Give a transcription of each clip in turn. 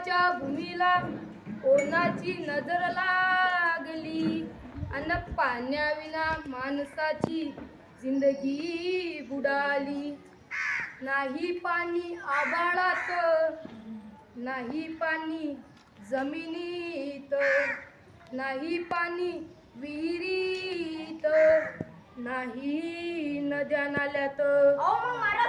देवाच्या भूमीला कोणाची नजर लागली? अन पाण्याविना माणसाची जिंदगी बुडाली. नाही पाणी आबाळात नाही पाणी जमिनीत नाही पाणी विहिरीत नाही नद्या नाल्यात.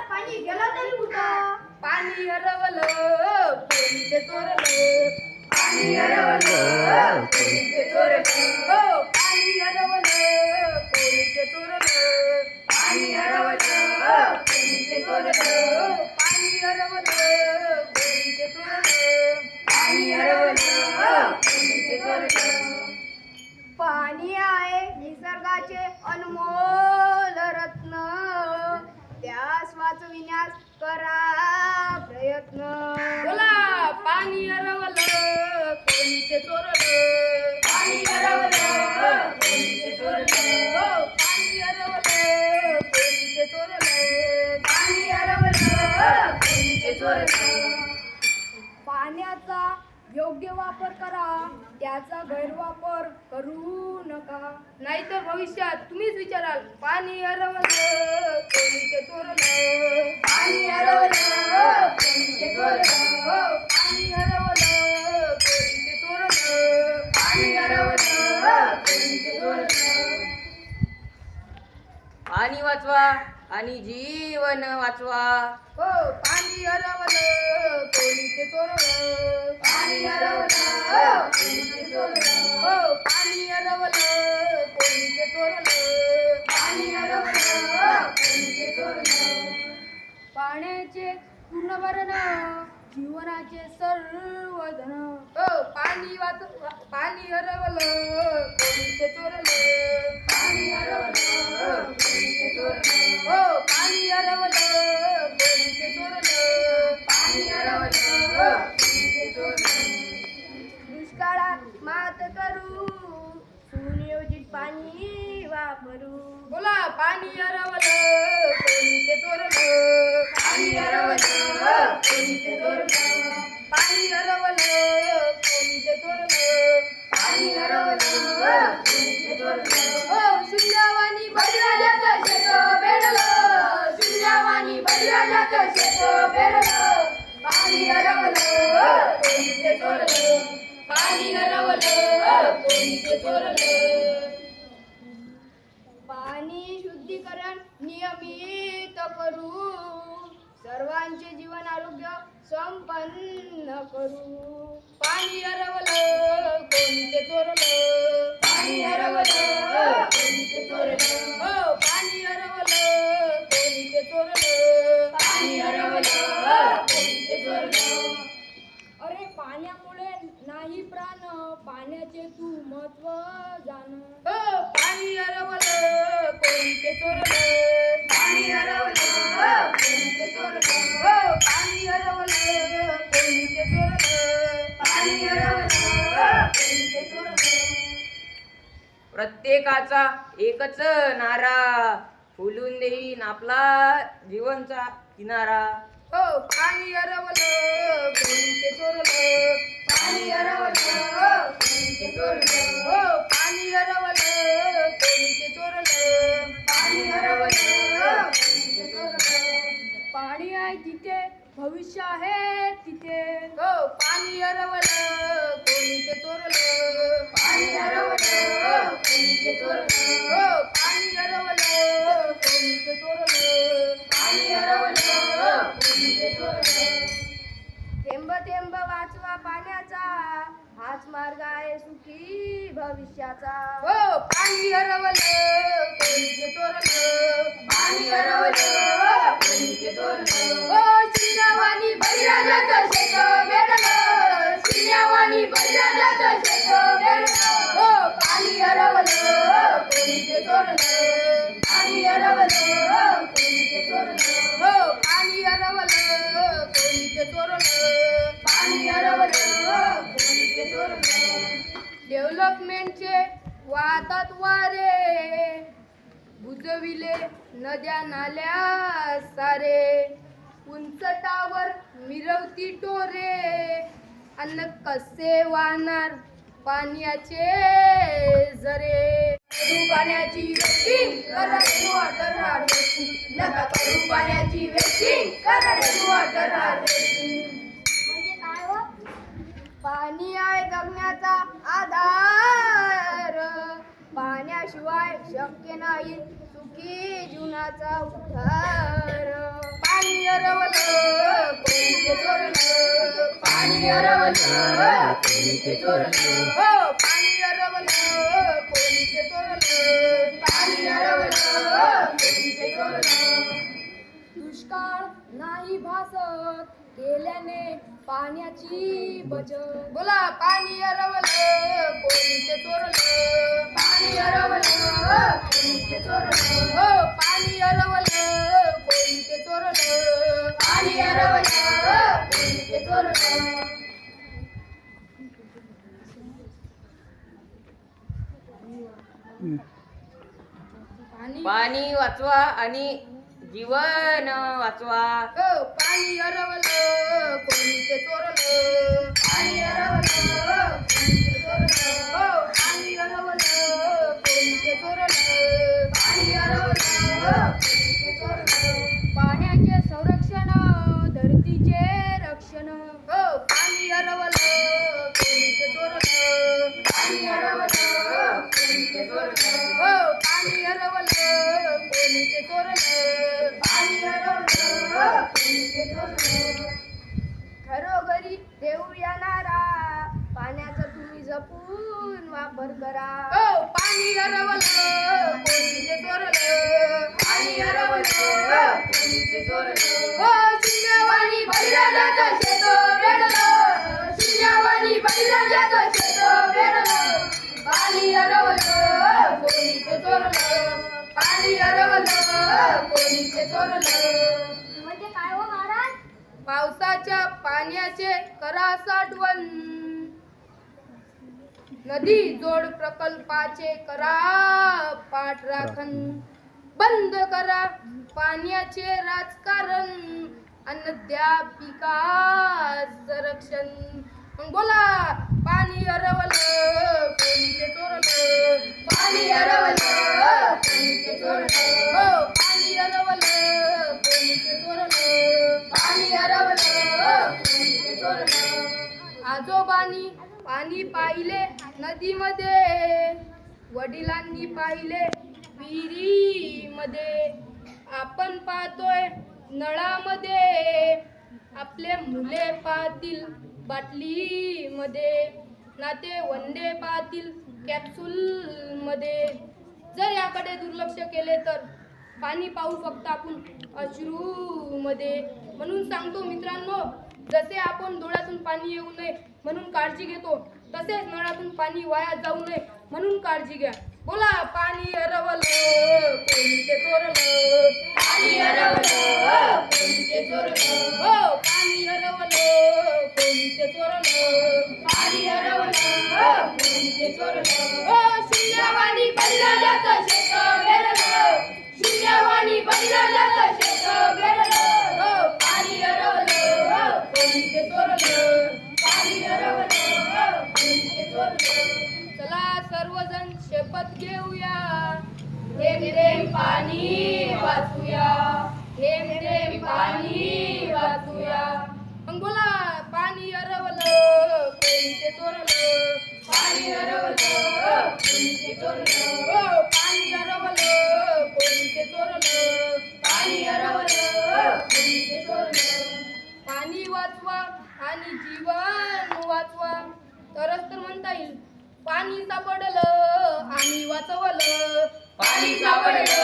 पाणी गेला तरी कुठं? पाणी हरवलं कोणी ते चोरलं. पाणी हरवलं कोणी ते चोरलं. हो पाणी हरवलं कोणी ते चोरलं. पाणी हरवलं कोणी ते चोरलं. पाणी हरवलं कोणी ते चोरलं. पाणी हरवलं कोणी ते चोरलं. पाणी आहे निसर्गाचे अनमोल. वाचविण्यास करा प्रयत्न. बोला पाणी हरवलं कोणी ते चोरलं पाणी हरवलं कोणी ते चोरलं हो पाणी हरवलं कोणी ते चोरलं पाणी हरवलं कोणी ते चोरलं पाण्याचा योग्य वापर करा. त्याचा गैरवापर करू नका. नाहीतर भविष्यात तुम्हीच विचाराल पाणी हरवलं कोणी ते चोरलं पाणी हरवलं कोणी ते चोरलं पाणी हरवलं कोणी ते चोरलं पाणी हरवलं कोणी ते चोरलं पाणी वाचवा. आणि जीवन वाचवा. हो पाणी हरवलं कोणी ते चोरलं पाणी हरवलं कोणी ते चोरलं हो पाणी हरवलं कोणी ते चोरलं पाणी हरवलं कोणी ते चोरलं पाण्याचे पूर्ण भरण जीवनाचे सर्वधन. हो पाणी वाच पाणी हरवलं कोणी ते चोरलं पाणी हरवलं हो पाणी अरवलं कोणी ते चोरलं. पाणी हरवलं कोणी चोरलं. दुष्काळात मात करू सुनियोजित पाणी वापरू. बोला पाणी हरवलं कोणीचे चोरलं. पाणी हरवलं कोणी चोरलं. शेत पाणी कोणी ते चोरलं पाणी कोणी ते चोरलं पाणी शुद्धीकरण नियमित करू. सर्वांचे जीवन आरोग्य संपन्न करू. प्रत्येकाचा एकच नारा. फुलून देईन आपला जीवनचा किनारा. हो पाणी अरवलं कोणी ते चोरलं. पाणी हरवलं कोणी ते चोरलं. हो पाणी हरवलं कोणी ते चोरलं. पाणी हरवलं कोणी ते चोरलं. पाणी आहे तिथे भविष्य आहे तिथे. हो पाणी हरवलं चोरलं पाणी हरवलं चोरलं पाणी हरवलं चोरलं थेंब थेंब वाचवा पाण्याचा. हाच मार्ग आहे सुखी भविष्याचा. हो पाणी हरवलं. बुजविले नद्या नाल्या सारे. उंचटावर मिरवती टोरे. अन्न कसे वाहणार पाण्याचे जरे करू पाण्याची वेस्टिंग करा रेन वॉटर हार्वेस्टिंग नका करू पाण्याची वेस्टिंग करा रेन वॉटर हार्वेस्टिंग म्हणजे काय हो? पाणी आहे जगण्याचा आधार. पाण्याशिवाय शक्य नाही. सुखी जीवनाचा उद्धार. पाणी हरवलं कोणी ते चोरलं. पाणी हरवलं कोणी ते चोरलं. हो पाणी हरवलं कोणी चोरलं. पाणी हरवलं कोणी चोरलं. दुष्काळ नाही भासत केल्याने पाण्याची बचत. बोला पाणी हरवलं कोणी ते चोरलं? पाणी हरवलं कोणी ते चोरलं? हो पाणी हरवलं कोणी ते चोरलं? पाणी हरवलं कोणी ते चोरलं पाणी पाणी वाचवा आणि जीवन वाचवा. हो पाणी हरवलं कोणी ते चोरलं. पाणी हरवलं कोणी ते चोरलं. हो पाणी हरवलं कोणी ते चोरलं. घरोघरी देऊया नारा. पाण्याचा तुम्ही जपून वापर करा. हो पाणी हरवलं कोणी चोरलं. पाणी हरवलं कोणी चोरलं. हो शिंगवाणी पाण्याचे करा साठवण. नदी जोड प्रकल्पाचे करा पाठराखण बंद करा पाण्याचे राजकारण. अनध्यापिका संरक्षण. मग बोला पाणी अरवलं कोणी ते चोरलं. पाणी अरवलं कोणी ते चोरलं. हो पाणी अरवलं कोणी ते चोरलं. पाणी अरवलं आजोबांनी पाणी पाहिले नदीमध्ये. वडिलांनी पाहिले विहिरीमध्ये. आपण पाहतोय नळामध्ये. आपले मुले पाहतील बाटलीमध्ये. नाते वंदे पाहतील कॅप्सूलमध्ये. जर याकडे दुर्लक्ष केले तर पाणी पाहू फक्त आपण अश्रूमध्ये. म्हणून सांगतो मित्रांनो जसे आपण डोळ्यातून पाणी येऊ नये म्हणून काळजी घेतो. तसेच नळातून पाणी वाया जाऊ नये म्हणून काळजी घ्या. बोला पाणी हरवलं कोणी ते चोरलं? पाणी हरवलं कोणी ते चोरलं? हो पाणी हरवलं कोणी ते चोरलं? पाणी हरवलं कोणी ते चोरलं? हो शून्यवाणी शेत शून्यवाणी शेत हो पाणी हरवलं हो, कोणी ते चोरलं? चला सर्वजण शपथ घेऊया. थेंब थेंब पाणी वाचूया. थेंब थेंब पाणी वाचूया. मग बोला पाणी हरवलं कोणी ते चोरलं? पाणी हरवलं कोणी ते चोरलं? सापडलं आम्ही वाचवलं. पाणी सापडलं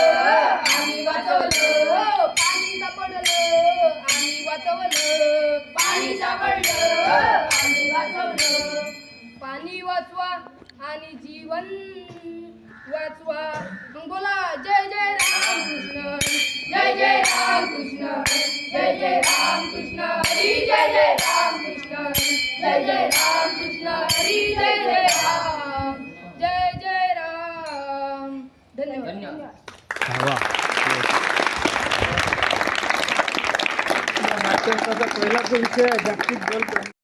आम्ही वाचवलं. पाणी सापडलं आम्ही वाचवलं. पाणी सापडलं आम्ही वाचवलं. पाणी वाचवा आणि जीवन वाचवा. बोला जय जय राम कृष्ण जय जय राम कृष्ण जय जय राम कृष्ण हरी जय जय धन्यवाद वा नाट्यांचा पहिलाच विषय आहे जागतिक जल